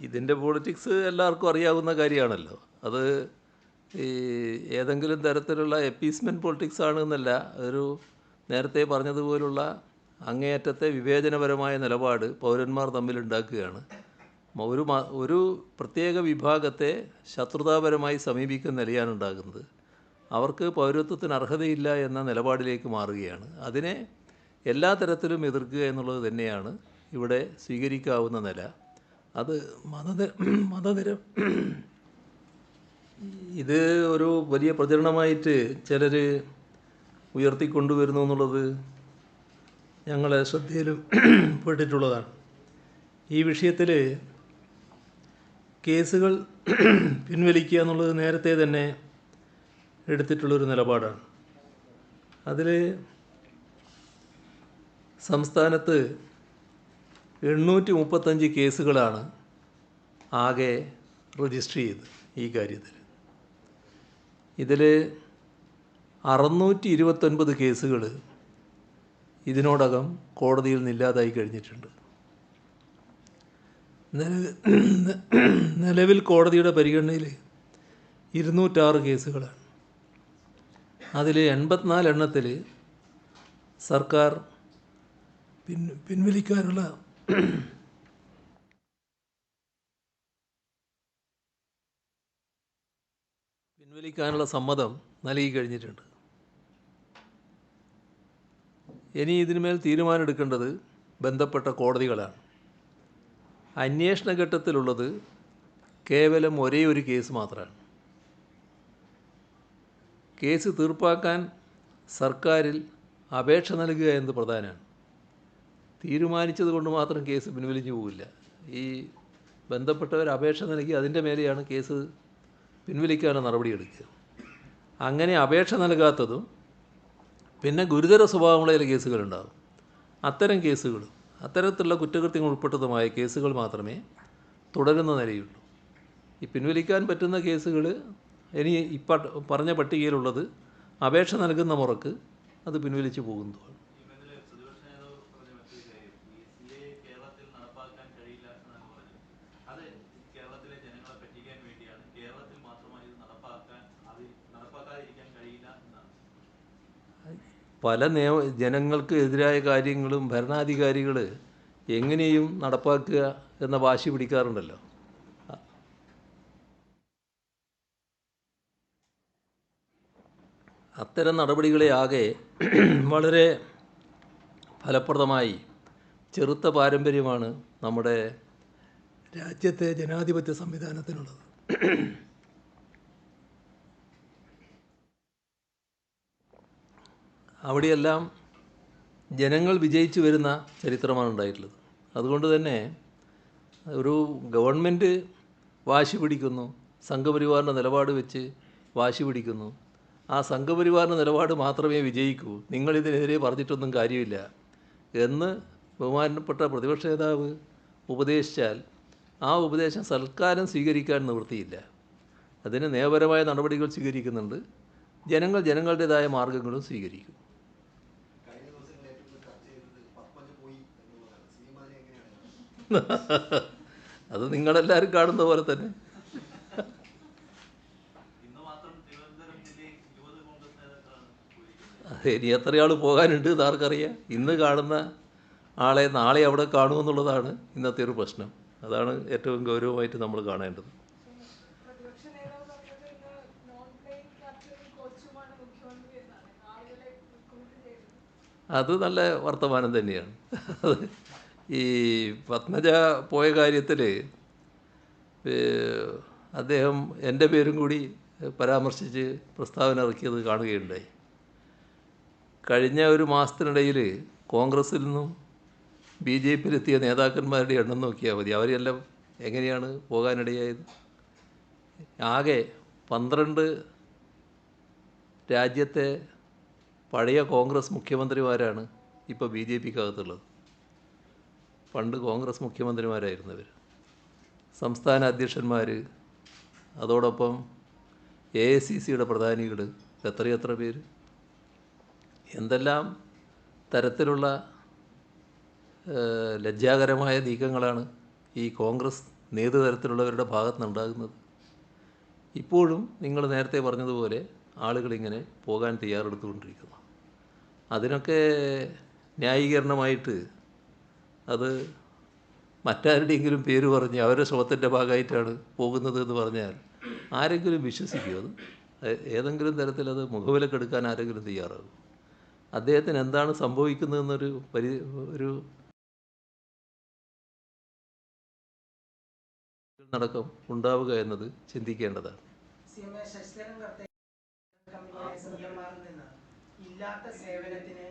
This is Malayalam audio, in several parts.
ഇതിന്റെ പൊളിറ്റിക്സ് എല്ലാവർക്കും അറിയാവുന്ന കാര്യമാണല്ലോ. അത് ഈ ഏതെങ്കിലും തരത്തിലുള്ള എപ്പീസ്മെന്റ് പൊളിറ്റിക്സ് ആണെന്നല്ല ഒരു നേരത്തെ പറഞ്ഞതുപോലുള്ള അങ്ങേയറ്റത്തെ വിവേചനപരമായ നിലപാട് പൗരന്മാർ തമ്മിൽ ഉണ്ടാക്കുകയാണ്. ഒരു ഒരു പ്രത്യേക വിഭാഗത്തെ ശത്രുതാപരമായി സമീപിക്കുന്ന നിലയാണ് ഉണ്ടാകുന്നത്. അവർക്ക് പൗരത്വത്തിന് അർഹതയില്ല എന്ന നിലപാടിലേക്ക് മാറുകയാണ്. അതിനെ എല്ലാ തരത്തിലും എതിർക്കുക എന്നുള്ളത് തന്നെയാണ് ഇവിടെ സ്വീകരിക്കാവുന്ന നില. അത് മതനിര മതനിര ഇത് ഒരു വലിയ പ്രചരണമായിട്ട് ചിലർ ഉയർത്തിക്കൊണ്ടുവരുന്നു എന്നുള്ളത് ഞങ്ങളെ ശ്രദ്ധയിലും പെട്ടിട്ടുള്ളതാണ്. ഈ വിഷയത്തിൽ കേസുകൾ പിൻവലിക്കുക എന്നുള്ളത് നേരത്തെ തന്നെ എടുത്തിട്ടുള്ളൊരു നിലപാടാണ്. അതിൽ സംസ്ഥാനത്ത് എണ്ണൂറ്റി മുപ്പത്തഞ്ച് കേസുകളാണ് ആകെ രജിസ്റ്റർ ചെയ്ത് ഈ കാര്യത്തിൽ. ഇതിൽ അറുന്നൂറ്റി ഇരുപത്തൊൻപത് കേസുകൾ ഇതിനോടകം കോടതിയിൽ നിന്നില്ലാതായി കഴിഞ്ഞിട്ടുണ്ട്. നിലവിൽ കോടതിയുടെ പരിഗണനയിൽ ഇരുന്നൂറ്റാറ് കേസുകളാണ്. അതിൽ എൺപത്തിനാല് എണ്ണത്തിൽ സർക്കാർ പിൻ പിൻവലിക്കാനുള്ള പിൻവലിക്കാനുള്ള സമ്മതം നൽകി കഴിഞ്ഞിട്ടുണ്ട് ഇനി ഇതിനുമേൽ തീരുമാനമെടുക്കേണ്ടത് ബന്ധപ്പെട്ട കോടതികളാണ്. അന്വേഷണ ഘട്ടത്തിലുള്ളത് കേവലം ഒരേ ഒരു കേസ് മാത്രമാണ്. കേസ് തീർപ്പാക്കാൻ സർക്കാരിൽ അപേക്ഷ നൽകുക എന്നത് പ്രധാനമാണ്. തീരുമാനിച്ചത് കൊണ്ട് മാത്രം കേസ് പിൻവലിഞ്ഞു പോവില്ല. ഈ ബന്ധപ്പെട്ടവർ അപേക്ഷ നൽകി അതിന്റെ മേലെയാണ് കേസ് പിൻവലിക്കാനുള്ള നടപടിയെടുക്കുക അങ്ങനെ അപേക്ഷ നൽകാത്തതും പിന്നെ ഗുരുതര സ്വഭാവമുള്ള ചില കേസുകളുണ്ടാകും അത്തരം കേസുകൾ അത്തരത്തിലുള്ള കുറ്റകൃത്യങ്ങൾ ഉൾപ്പെട്ടതുമായ കേസുകൾ മാത്രമേ തുടരുന്ന നിലയുള്ളൂ. ഈ പിൻവലിക്കാൻ പറ്റുന്ന കേസുകൾ ഇനി ഇപ്പ പറഞ്ഞ പട്ടികയിലുള്ളത് അപേക്ഷ നൽകുന്ന മുറക്ക് അത് പിൻവലിച്ചു പോകുന്നതാണ് ഇന്നലെ പ്രതിപക്ഷ നേതാവ് പറഞ്ഞ മറ്റൊരു കാര്യം ഈ സി എ കേരളത്തിൽ നടപ്പാക്കാൻ കഴിയില്ല എന്നാണ് പറഞ്ഞത് അത് കേരളത്തിലെ ജനങ്ങളെ പറ്റിക്കാൻ വേണ്ടിയാണ് കേരളത്തിൽ മാത്രമായി ഇത് നടപ്പാക്കാൻ അത് നടപ്പാക്കാതിരിക്കാൻ കഴിയില്ല എന്നാണ് പല നിയമ ജനങ്ങൾക്ക് എതിരായ കാര്യങ്ങളും ഭരണാധികാരികൾ എങ്ങനെയും നടപ്പാക്കുക എന്ന വാശി പിടിക്കാറുണ്ടല്ലോ. അത്തരം നടപടികളെ ആകെ വളരെ ഫലപ്രദമായി ചെറുത്ത പാരമ്പര്യമാണ് നമ്മുടെ രാജ്യത്തെ ജനാധിപത്യ സംവിധാനത്തിനുള്ളത്. അവിടെയെല്ലാം ജനങ്ങൾ വിജയിച്ചു വരുന്ന ചരിത്രമാണ് ഉണ്ടായിട്ടുള്ളത്. അതുകൊണ്ട് തന്നെ ഒരു ഗവൺമെന്റ് വാശി പിടിക്കുന്നു സംഘപരിവാറിന്റെ നിലപാട് വെച്ച് വാശി പിടിക്കുന്നു. ആ സംഘപരിവാറിന്റെ നിലപാട് മാത്രമേ വിജയിക്കൂ. നിങ്ങളിതിനെതിരെ പറഞ്ഞിട്ടൊന്നും കാര്യമില്ല എന്ന് ബഹുമാനപ്പെട്ട പ്രതിപക്ഷ നേതാവ് ഉപദേശിച്ചാൽ ആ ഉപദേശം സൽക്കാരം സ്വീകരിക്കാൻ നിവൃത്തിയില്ല. അതിന് നിയമപരമായ നടപടികൾ സ്വീകരിക്കുന്നുണ്ട്. ജനങ്ങൾ ജനങ്ങളുടേതായ മാർഗങ്ങളും സ്വീകരിക്കും കഴിഞ്ഞ ദിവസങ്ങളിൽ ഏറ്റവും കൂടുതൽ ചർച്ച ചെയ്തത് പത്മജ പോയി എന്നുള്ളതാണ് സിനിമ അതിനെ എങ്ങനെയാണ് അത് നിങ്ങളെല്ലാവരും കാണുന്ന പോലെ തന്നെ. ഇനി എത്ര ആൾ പോകാനുണ്ട് എന്ന് ആർക്കറിയാം. ഇന്ന് കാണുന്ന ആളെ നാളെ അവിടെ കാണുമെന്നുള്ളതാണ് ഇന്നത്തെ ഒരു പ്രശ്നം. അതാണ് ഏറ്റവും ഗൗരവമായിട്ട് നമ്മൾ കാണേണ്ടത്. അത് നല്ല വർത്തമാനം തന്നെയാണ്. അത് ഈ പത്മജ പോയ കാര്യത്തിൽ അദ്ദേഹം എന്റെ പേരും കൂടി പരാമർശിച്ച് പ്രസ്താവന ഇറക്കിയത് കാണുകയുണ്ടായി. കഴിഞ്ഞ ഒരു മാസത്തിനിടയിൽ കോൺഗ്രസ്സിൽ നിന്നും ബി ജെ പിയിലെത്തിയ നേതാക്കന്മാരുടെ എണ്ണം നോക്കിയാൽ മതി. അവരെല്ലാം എങ്ങനെയാണ് പോകാനിടയായത്? ആകെ പന്ത്രണ്ട് രാജ്യത്തെ പഴയ കോൺഗ്രസ് മുഖ്യമന്ത്രിമാരാണ് ഇപ്പോൾ ബി ജെ പിക്കകത്തുള്ളത്. പണ്ട് കോൺഗ്രസ് മുഖ്യമന്ത്രിമാരായിരുന്നവർ സംസ്ഥാന അധ്യക്ഷന്മാർ അതോടൊപ്പം എ ഐ സി സിയുടെ പ്രധാനികൾ എത്രയെത്ര പേര്. എന്തെല്ലാം തരത്തിലുള്ള ലജ്ജാകരമായ നീക്കങ്ങളാണ് ഈ കോൺഗ്രസ് നേതൃതരത്തിലുള്ളവരുടെ ഭാഗത്തുനിന്നുണ്ടാകുന്നത്. ഇപ്പോഴും നിങ്ങൾ നേരത്തെ പറഞ്ഞതുപോലെ ആളുകളിങ്ങനെ പോകാൻ തയ്യാറെടുത്തുകൊണ്ടിരിക്കുന്നു. അതിനൊക്കെ ന്യായീകരണമായിട്ട് അത് മറ്റാരുടെയെങ്കിലും പേര് പറഞ്ഞ് അവരുടെ ശ്രമത്തിന്റെ ഭാഗമായിട്ടാണ് പോകുന്നത് എന്ന് പറഞ്ഞാൽ ആരെങ്കിലും വിശ്വസിക്കുമോ അത്? ഏതെങ്കിലും തരത്തിൽ അത് മുഖവിലക്കെടുക്കാൻ ആരെങ്കിലും തയ്യാറാകും. അദ്ദേഹത്തിന് എന്താണ് സംഭവിക്കുന്നതെന്നൊരു പരി ഒരു നടക്കം ഉണ്ടാവുക എന്നത് ചിന്തിക്കേണ്ടതാണ്. ഇല്ലാത്ത സേവനത്തിന്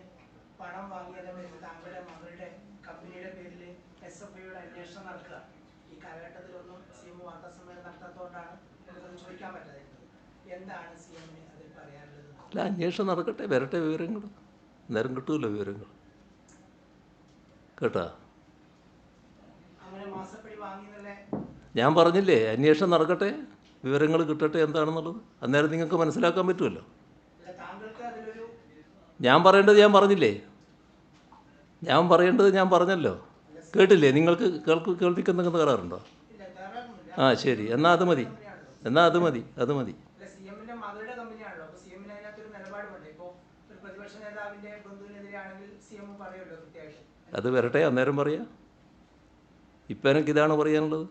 പണം വാങ്ങിയതെന്ന് താങ്കളുടെ മകളുടെ കമ്പനിയുടെ പേരിൽ എസ് എഫ് ഐയുടെ അന്വേഷണം നടക്കുക. ഈ കാലഘട്ടത്തിലൊന്നും സി എം വാർത്താ സമ്മേളനം നടത്താത്തതുകൊണ്ടാണ് നമുക്കത് ചോദിക്കാൻ പറ്റാതിരുന്നത് എന്താണ് സി എമ്മിന് അതിൽ പറയാനുള്ളത്? അല്ല അന്വേഷണം നടക്കട്ടെ. വരട്ടെ വിവരങ്ങൾ നേരം കിട്ടുമല്ലോ വിവരങ്ങൾ കേട്ടാ? ഞാൻ പറഞ്ഞില്ലേ അന്വേഷണം നടക്കട്ടെ. വിവരങ്ങൾ കിട്ടട്ടെ എന്താണെന്നുള്ളത്. അന്നേരം നിങ്ങൾക്ക് മനസ്സിലാക്കാൻ പറ്റുമല്ലോ. ഞാൻ പറയേണ്ടത് ഞാൻ പറഞ്ഞില്ലേ? ഞാൻ പറയേണ്ടത് ഞാൻ പറഞ്ഞല്ലോ. കേട്ടില്ലേ? നിങ്ങൾക്ക് കേൾക്ക് കേൾപ്പിക്കുന്ന കയറാറുണ്ടോ ആ ശരി. എന്നാൽ അത് മതി. എന്നാൽ അത് മതി. അത് മതി. അത് വരട്ടെ അന്നേരം പറയാം. ഇപ്പം എനിക്ക് ഇതാണ് പറയാനുള്ളത്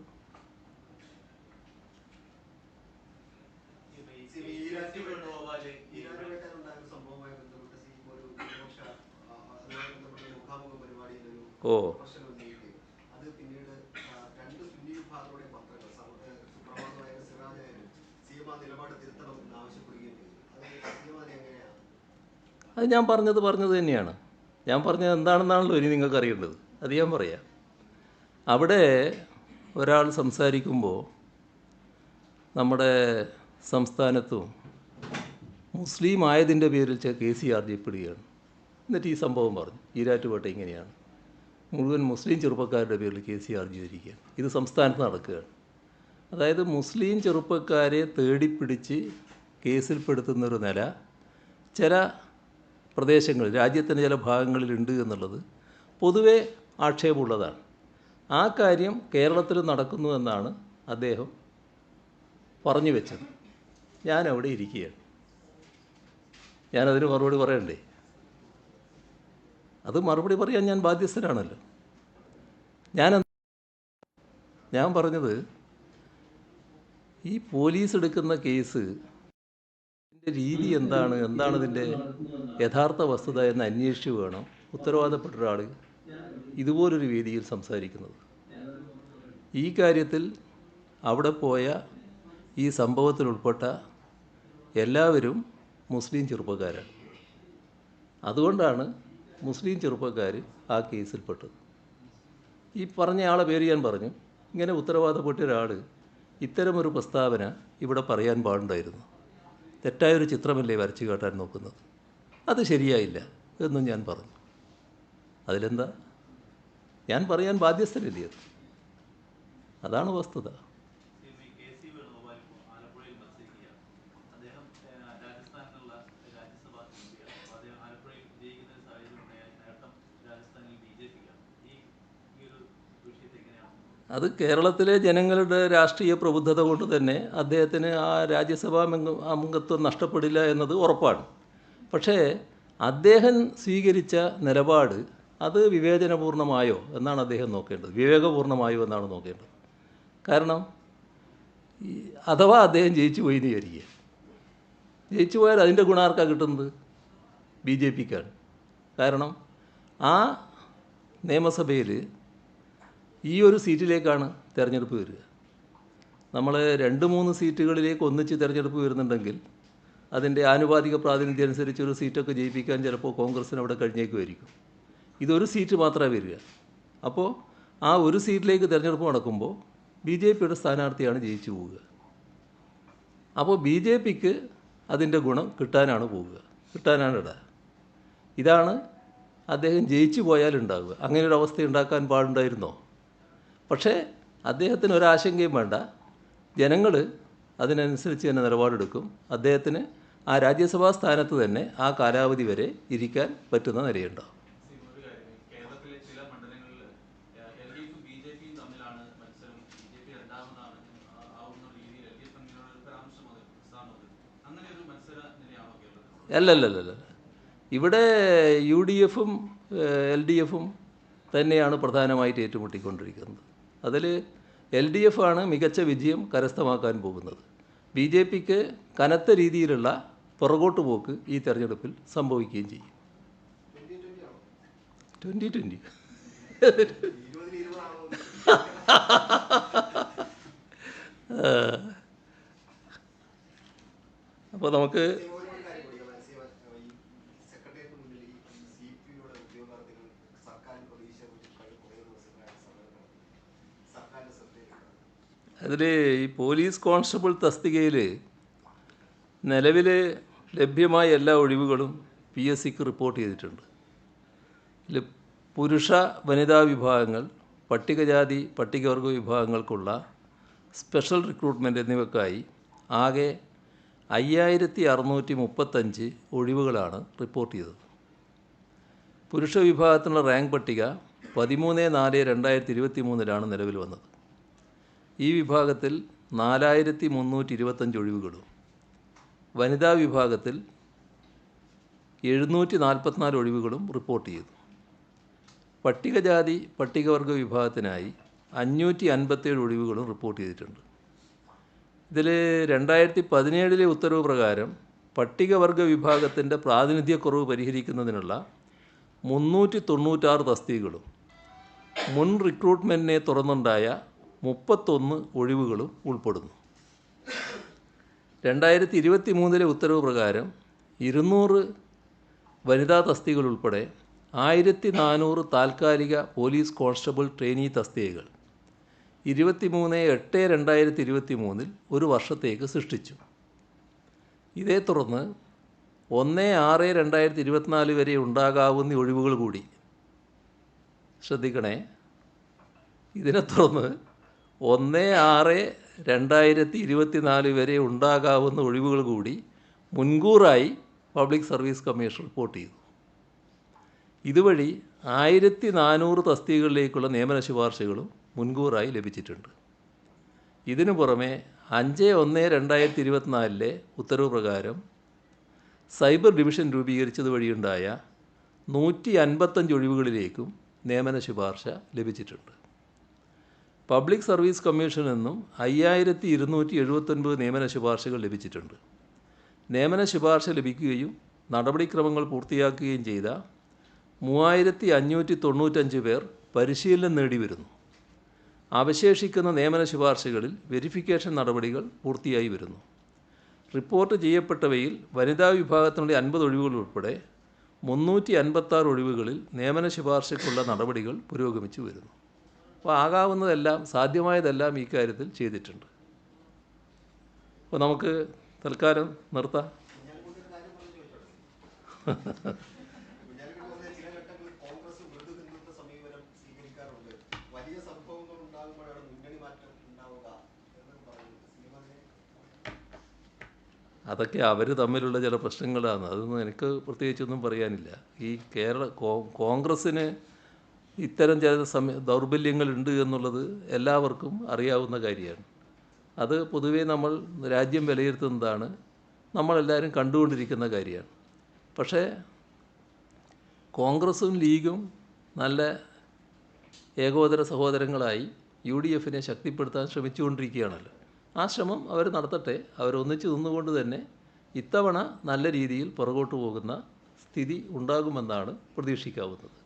ഈ കെ സി വേണുഗോപാൽ ഈ ഈരാറ്റുപേട്ടയിലുണ്ടായ ഒരു സംഭവവുമായി ബന്ധപ്പെട്ട് സി ഒരു വിമർശ ആ, അതുമായി ബന്ധപ്പെട്ട ഒരു മുഖാമുഖ പരിപാടിയിൽ ഒരു ഓ വിമർശനം ഉന്നയിക്കുകയും അത് പിന്നീട് ആ, രണ്ട് സുന്നി വിഭാഗങ്ങളുടെ പത്രങ്ങൾ സമ- ഏ, സുപ്രഭാതമായാലും സിറാജായാലും സി എം ആ നിലപാട് തിരുത്തണം എന്ന് ആവശ്യപ്പെടുകയും ചെയ്തു അത് സി എം അതിനെങ്ങനെയാണ് അത് ഞാൻ പറഞ്ഞത് പറഞ്ഞത് തന്നെയാണ്. ഞാൻ പറഞ്ഞത് എന്താണെന്നാണല്ലോ ഇനി നിങ്ങൾക്ക് അറിയേണ്ടത് അത് ഞാൻ പറയാം. അവിടെ ഒരാൾ സംസാരിക്കുമ്പോൾ നമ്മുടെ സംസ്ഥാനത്തും മുസ്ലിം ആയതിന്റെ പേരിൽ ചെ- കേസ് ആർജിക്കപ്പെടുകയാണ് എന്നിട്ട് ഈ സംഭവം പറഞ്ഞു. ഈരാറ്റുപേട്ട ഇങ്ങനെയാണ്. മുഴുവൻ മുസ്ലിം ചെറുപ്പക്കാരുടെ പേരിൽ കേസ് ആർജിച്ചിരിക്കുകയാണ് ഇത് സംസ്ഥാനത്ത് നടക്കുകയാണ്. അതായത് മുസ്ലിം ചെറുപ്പക്കാരെ തേടിപ്പിടിച്ച് കേസിൽപ്പെടുത്തുന്നൊരു നില ചില പ്രദേശങ്ങളിൽ രാജ്യത്തിന്റെ ചില ഭാഗങ്ങളിലുണ്ട് എന്നുള്ളത് പൊതുവെ ആക്ഷേപമുള്ളതാണ്. ആ കാര്യം കേരളത്തിൽ നടക്കുന്നു എന്നാണ് അദ്ദേഹം പറഞ്ഞു വെച്ചത്. ഞാനവിടെ ഇരിക്കുകയാണ്. ഞാനതിന് മറുപടി പറയണ്ടേ? അത് മറുപടി പറയാൻ ഞാൻ ബാധ്യസ്ഥനാണല്ലോ. ഞാൻ ഞാൻ പറഞ്ഞത് ഈ പോലീസ് എടുക്കുന്ന കേസ് രീതി എന്താണ്? എന്താണ് ഇതിന്റെ യഥാർത്ഥ വസ്തുത എന്ന് അന്വേഷിച്ച് വേണം ഉത്തരവാദപ്പെട്ട ഒരാൾ ഇതുപോലൊരു വേദിയിൽ സംസാരിക്കുന്നത്. ഈ കാര്യത്തിൽ അവിടെ പോയ ഈ സംഭവത്തിൽ ഉൾപ്പെട്ട എല്ലാവരും മുസ്ലിം ചെറുപ്പക്കാരാണ്. അതുകൊണ്ടാണ് മുസ്ലിം ചെറുപ്പക്കാർ ആ കേസിൽപ്പെട്ടത് ഈ പറഞ്ഞ ആളെ പേര് ഞാൻ പറഞ്ഞു. ഇങ്ങനെ ഉത്തരവാദപ്പെട്ട ഒരാൾ ഇത്തരമൊരു പ്രസ്താവന ഇവിടെ പറയാൻ പാടുണ്ടായിരുന്നു. തെറ്റായൊരു ചിത്രമല്ലേ വരച്ചു കാട്ടാൻ നോക്കുന്നത്. അത് ശരിയായില്ല എന്നും ഞാൻ പറഞ്ഞു. അതിലെന്താ? ഞാൻ പറയാൻ ബാധ്യസ്ഥരല്ലേ അത്? അതാണ് വസ്തുത C M K C Venugopal ഇപ്പോൾ ആലപ്പുഴയിൽ മത്സരിക്കുകയാണ് അദ്ദേഹം ഏഹ്, രാജസ്ഥാനിലുള്ള രാജ്യസഭാ എംപിയാണ് അപ്പോൾ അദ്ദേഹം ആലപ്പുഴയിൽ വിജയിക്കുന്ന ഒരു സാഹചര്യം ഉണ്ടായാൽ നേട്ടം രാജസ്ഥാനിൽ ബി ജെ പിക്കാണ് ഈ ഈ ഒരു വിഷയത്തെ എങ്ങനെയാണ് അത് കേരളത്തിലെ ജനങ്ങളുടെ രാഷ്ട്രീയ പ്രബുദ്ധത കൊണ്ട് തന്നെ അദ്ദേഹത്തിന് ആ രാജ്യസഭാ അംഗ- അംഗത്വം നഷ്ടപ്പെടില്ല എന്നത് ഉറപ്പാണ്. പക്ഷേ അദ്ദേഹം സ്വീകരിച്ച നിലപാട് അത് വിവേചനപൂർണമായോ എന്നാണ് അദ്ദേഹം നോക്കേണ്ടത്. വിവേകപൂർണമായോ എന്നാണ് നോക്കേണ്ടത്. കാരണം അഥവാ അദ്ദേഹം ജയിച്ചു പോയി എന്ന് വിചാരിക്കുക. ജയിച്ചു പോയാൽ അതിന്റെ ഗുണാർക്കാണ് കിട്ടുന്നത്? ബി ജെ പിക്കാണ്. കാരണം ആ നിയമസഭയിൽ ഈ ഒരു സീറ്റിലേക്കാണ് തിരഞ്ഞെടുപ്പ് വരിക. നമ്മൾ രണ്ട് മൂന്ന് സീറ്റുകളിലേക്ക് ഒന്നിച്ച് തിരഞ്ഞെടുപ്പ് വരുന്നുണ്ടെങ്കിൽ അതിന്റെ ആനുപാതിക പ്രാതിനിധ്യം അനുസരിച്ച് ഒരു സീറ്റൊക്കെ ജയിപ്പിക്കാൻ ചിലപ്പോൾ കോൺഗ്രസ്സിന് അവിടെ കഴിഞ്ഞേക്കുമായിരിക്കും. ഇതൊരു സീറ്റ് മാത്രമേ വരിക. അപ്പോൾ ആ ഒരു സീറ്റിലേക്ക് തിരഞ്ഞെടുപ്പ് നടക്കുമ്പോൾ ബി ജെ പിയുടെ സ്ഥാനാർത്ഥിയാണ് ജയിച്ചു പോവുക. അപ്പോൾ ബി ജെ പിക്ക് അതിന്റെ ഗുണം കിട്ടാനാണ് പോവുക. കിട്ടാനാണ് ഇട. ഇതാണ് അദ്ദേഹം ജയിച്ചു പോയാലുണ്ടാവുക. അങ്ങനെ ഒരു അവസ്ഥ ഉണ്ടാക്കാൻ പാടുണ്ടായിരുന്നോ? പക്ഷേ അദ്ദേഹത്തിന് ഒരാശങ്കയും വേണ്ട. ജനങ്ങൾ അതിനനുസരിച്ച് തന്നെ നിലപാടെടുക്കും. അദ്ദേഹത്തിന് ആ രാജ്യസഭാ സ്ഥാനത്ത് തന്നെ ആ കാലാവധി വരെ ഇരിക്കാൻ പറ്റുന്ന നിലയുണ്ടോ? അല്ലല്ലല്ല ഇവിടെ യു ഡി എഫും എൽ ഡി എഫും തന്നെയാണ് പ്രധാനമായിട്ട് ഏറ്റുമുട്ടിക്കൊണ്ടിരിക്കുന്നത്. അതിൽ എൽ ഡി എഫ് ആണ് മികച്ച വിജയം കരസ്ഥമാക്കാൻ പോകുന്നത്. ബി ജെ പിക്ക് കനത്ത രീതിയിലുള്ള പുറകോട്ട് പോക്ക് ഈ തെരഞ്ഞെടുപ്പിൽ സംഭവിക്കുകയും ചെയ്യും. ട്വന്റി ട്വന്റി അപ്പോൾ നമുക്ക് ഒരു കാര്യം കൂടി മനസ്സിലായി ഈ സെക്രട്ടേറിയറ്റിന് മുന്നിൽ ഈ സി പി യുടെ ഉദ്യോഗാർത്ഥികൾ സർക്കാരിന് പ്രതീക്ഷ വെച്ച് കഴിഞ്ഞ കുറേ ദിവസങ്ങളായിട്ട് സമരം നടത്തി സർക്കാരിന്റെ ശ്രദ്ധയിലുണ്ട് അതിൽ ഈ പോലീസ് കോൺസ്റ്റബിൾ തസ്തികയിൽ നിലവിൽ ലഭ്യമായ എല്ലാ ഒഴിവുകളും പി എസ് സിക്ക് റിപ്പോർട്ട് ചെയ്തിട്ടുണ്ട്. ഇതിൽ പുരുഷ വനിതാ വിഭാഗങ്ങൾ പട്ടികജാതി പട്ടികവർഗ വിഭാഗങ്ങൾക്കുള്ള സ്പെഷ്യൽ റിക്രൂട്ട്മെന്റ് എന്നിവയ്ക്കായി ആകെ അയ്യായിരത്തി അറുന്നൂറ്റി മുപ്പത്തഞ്ച് ഒഴിവുകളാണ് റിപ്പോർട്ട് ചെയ്തത്. പുരുഷ വിഭാഗത്തിനുള്ള റാങ്ക് പട്ടിക പതിമൂന്ന് നാല് രണ്ടായിരത്തി ഇരുപത്തി മൂന്നിലാണ് നിലവിൽ വന്നത്. ഈ വിഭാഗത്തിൽ നാലായിരത്തി മുന്നൂറ്റി ഇരുപത്തഞ്ച് ഒഴിവുകളും. വനിതാ വിഭാഗത്തിൽ എഴുന്നൂറ്റി നാൽപ്പത്തിനാല് ഒഴിവുകളും റിപ്പോർട്ട് ചെയ്തു. പട്ടികജാതി പട്ടികവർഗ വിഭാഗത്തിനായി അഞ്ഞൂറ്റി അൻപത്തേഴ് ഒഴിവുകളും റിപ്പോർട്ട് ചെയ്തിട്ടുണ്ട്. ഇതിൽ രണ്ടായിരത്തി പതിനേഴിലെ ഉത്തരവ് പ്രകാരം പട്ടികവർഗ വിഭാഗത്തിന്റെ പ്രാതിനിധ്യക്കുറവ് പരിഹരിക്കുന്നതിനുള്ള മുന്നൂറ്റി തൊണ്ണൂറ്റാറ് തസ്തികകളും മുൻ റിക്രൂട്ട്മെന്റിനെ തുറന്നുണ്ടായ മുപ്പത്തൊന്ന് ഒഴിവുകളും ഉൾപ്പെടുന്നു. രണ്ടായിരത്തി ഇരുപത്തി മൂന്നിലെ ഉത്തരവ് പ്രകാരം ഇരുന്നൂറ് വനിതാ തസ്തികളുൾപ്പെടെ ആയിരത്തി നാനൂറ് താൽക്കാലിക പോലീസ് കോൺസ്റ്റബിൾ ട്രെയിനി തസ്തികകൾ ഇരുപത്തിമൂന്ന് എട്ട് രണ്ടായിരത്തി ഇരുപത്തി മൂന്നിൽ ഒരു വർഷത്തേക്ക് സൃഷ്ടിച്ചു. ഇതേ തുടർന്ന് ഒന്ന് ആറ് രണ്ടായിരത്തി ഇരുപത്തിനാല് വരെ ഉണ്ടാകാവുന്ന ഒഴിവുകൾ കൂടി. ശ്രദ്ധിക്കണേ. ഇതിനെ തുടർന്ന് ഒന്ന് ആറ് രണ്ടായിരത്തി ഇരുപത്തി നാല് വരെ ഉണ്ടാകാവുന്ന ഒഴിവുകൾ കൂടി മുൻകൂറായി പബ്ലിക് സർവീസ് കമ്മീഷൻ റിപ്പോർട്ട് ചെയ്തു. ഇതുവഴി ആയിരത്തി നാനൂറ് തസ്തികകളിലേക്കുള്ള നിയമന ശുപാർശകളും മുൻകൂറായി ലഭിച്ചിട്ടുണ്ട്. ഇതിനു പുറമെ അഞ്ച് ഒന്ന് രണ്ടായിരത്തി ഇരുപത്തിനാലിലെ ഉത്തരവ് പ്രകാരം സൈബർ ഡിവിഷൻ രൂപീകരിച്ചത് വഴിയുണ്ടായ നൂറ്റി അൻപത്തഞ്ച് ഒഴിവുകളിലേക്കും നിയമന ശുപാർശ ലഭിച്ചിട്ടുണ്ട്. പബ്ലിക് സർവീസ് കമ്മീഷൻ നിന്നും അയ്യായിരത്തി ഇരുന്നൂറ്റി എഴുപത്തൊൻപത് നിയമന ശുപാർശകൾ ലഭിച്ചിട്ടുണ്ട്. നിയമന ശുപാർശ ലഭിക്കുകയും നടപടിക്രമങ്ങൾ പൂർത്തിയാക്കുകയും ചെയ്ത മൂവായിരത്തി അഞ്ഞൂറ്റി തൊണ്ണൂറ്റഞ്ച് പേർ പരിശീലനം നേടി വരുന്നു അവശേഷിക്കുന്ന നിയമന ശുപാർശകളിൽ വെരിഫിക്കേഷൻ നടപടികൾ പൂർത്തിയായി വരുന്നു. റിപ്പോർട്ട് ചെയ്യപ്പെട്ടവയിൽ വനിതാ വിഭാഗത്തിനുള്ള അൻപത് ഒഴിവുകൾ ഉൾപ്പെടെ മുന്നൂറ്റി അൻപത്താറ് ഒഴിവുകളിൽ നിയമന ശുപാർശയ്ക്കുള്ള നടപടികൾ പുരോഗമിച്ചു വരുന്നു. അപ്പോൾ ആകാവുന്നതെല്ലാം സാധ്യമായതെല്ലാം ഈ കാര്യത്തിൽ ചെയ്തിട്ടുണ്ട്. അപ്പോൾ നമുക്ക് തൽക്കാലം നിർത്താം. അതൊക്കെ അവർ തമ്മിലുള്ള ചില പ്രശ്നങ്ങളാണ്. അതൊന്നും എനിക്ക് പ്രത്യേകിച്ചൊന്നും പറയാനില്ല. ഈ കേരള കോൺഗ്രസ്സിന് ഇത്തരം ചില സമയ ദൗർബല്യങ്ങളുണ്ട് എന്നുള്ളത് എല്ലാവർക്കും അറിയാവുന്ന കാര്യമാണ്. അത് പൊതുവേ നമ്മൾ രാജ്യം വിലയിരുത്തുന്നതാണ്. നമ്മളെല്ലാവരും കണ്ടുകൊണ്ടിരിക്കുന്ന കാര്യമാണ്. പക്ഷേ കോൺഗ്രസും ലീഗും നല്ല ഏകോദര സഹോദരങ്ങളായി യു ഡി എഫിനെ ശക്തിപ്പെടുത്താൻ ശ്രമിച്ചുകൊണ്ടിരിക്കുകയാണല്ലോ. ആ ശ്രമം അവർ നടത്തട്ടെ. അവരൊന്നിച്ച് നിന്നുകൊണ്ട് തന്നെ ഇത്തവണ നല്ല രീതിയിൽ പുറകോട്ട് പോകുന്ന സ്ഥിതി ഉണ്ടാകുമെന്നാണ് പ്രതീക്ഷിക്കാവുന്നത്.